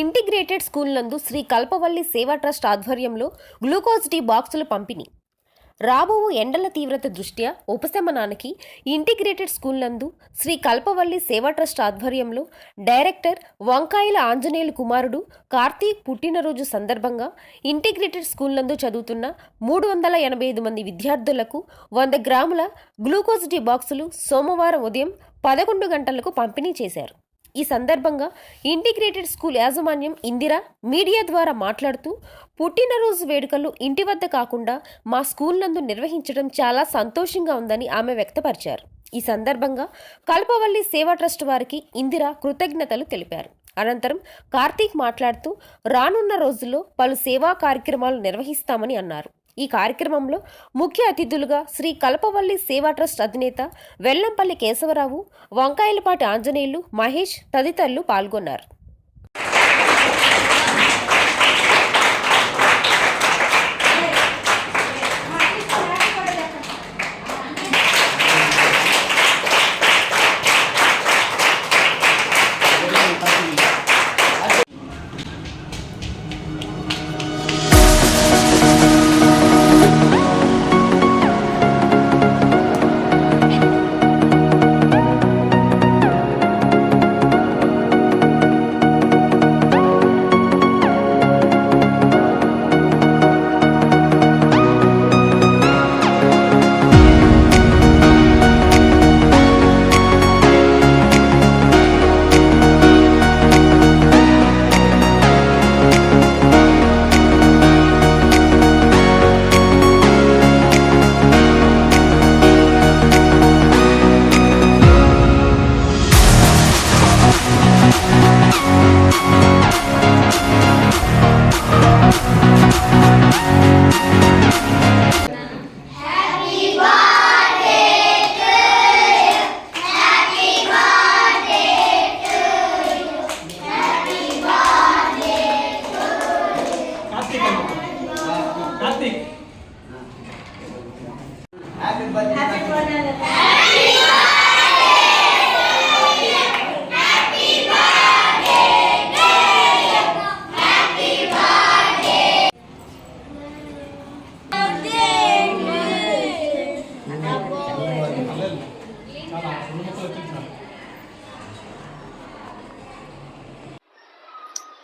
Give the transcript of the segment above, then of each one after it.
Integrated school నందు శ్రీ కల్పవల్లి సేవా trust ఆధ్వర్యంలో గ్లూకోజ్ డి బాక్సుల పంపిణీ. రాబో ఎండల తీవ్రత దృష్ట్యా ఉపశమనానికి ఇంటిగ్రేటెడ్ స్కూల్ నందు శ్రీ కల్పవల్లి సేవా ట్రస్ట్ ఆధ్వర్యంలో డైరెక్టర్ వంకాయల ఆంజనేయులు కుమారుడు కార్తీక్ పుట్టినరోజు సందర్భంగా ఇంటిగ్రేటెడ్ స్కూల్ నందు చదువుతున్న మూడు వందల ఎనభై ఐదు మంది విద్యార్థులకు వంద గ్రాముల గ్లూకోజ్ డి బాక్సులు సోమవారం ఉదయం పదకొండు గంటలకు పంపిణీ చేశారు. ఈ సందర్భంగా ఇంటిగ్రేటెడ్ స్కూల్ యాజమాన్యం ఇందిర మీడియా ద్వారా మాట్లాడుతూ పుట్టినరోజు వేడుకలు ఇంటి వద్ద కాకుండా మా స్కూల్ నందు నిర్వహించడం చాలా సంతోషంగా ఉందని ఆమె వ్యక్తపరిచారు. ఈ సందర్భంగా కల్పవల్లి సేవా ట్రస్ట్ వారికి ఇందిర కృతజ్ఞతలు తెలిపారు. అనంతరం కార్తీక్ మాట్లాడుతూ రానున్న రోజుల్లో పలు సేవా కార్యక్రమాలు నిర్వహిస్తామని అన్నారు. ఈ కార్యక్రమంలో ముఖ్య అతిథులుగా శ్రీ కల్పవల్లి సేవా ట్రస్ట్ అధినేత వెల్లంపల్లి కేశవరావు వంకాయలపాటి ఆంజనేయులు మహేష్ తదితరులు పాల్గొన్నారు.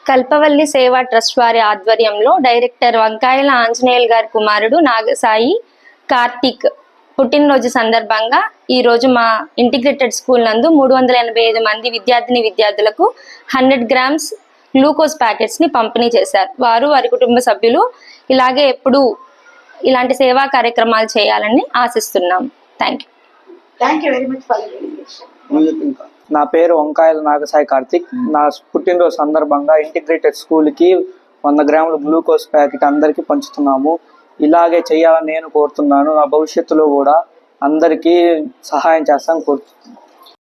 కల్పవల్లి సేవా ట్రస్ట్ వారి ఆధ్వర్యంలో డైరెక్టర్ వంకాయల ఆంజనేయులు గారి కుమారుడు నాగసాయి కార్తీక్ పుట్టినరోజు సందర్భంగా ఈ రోజు మా ఇంటిగ్రేటెడ్ స్కూల్ నందు మూడు వందల ఎనభై ఐదు మంది విద్యార్థిని విద్యార్థులకు హండ్రెడ్ గ్రామ్స్ గ్లూకోజ్ ప్యాకెట్స్ని పంపిణీ చేశారు. వారు వారి కుటుంబ సభ్యులు ఇలాగే ఎప్పుడు ఇలాంటి సేవా కార్యక్రమాలు చేయాలని ఆశిస్తున్నాం. Thank you. much for your invitation. నా పేరు వంకాయల నాగసాయి కార్తిక్. నా పుట్టినరోజు సందర్భంగా ఇంటిగ్రేటెడ్ స్కూల్కి వంద గ్రాముల గ్లూకోజ్ ప్యాకెట్ అందరికీ పంచుతున్నాము. ఇలాగే చేయాలని నేను కోరుతున్నాను. నా భవిష్యత్తులో కూడా అందరికీ సహాయం చేస్తాను కోరుతున్నాను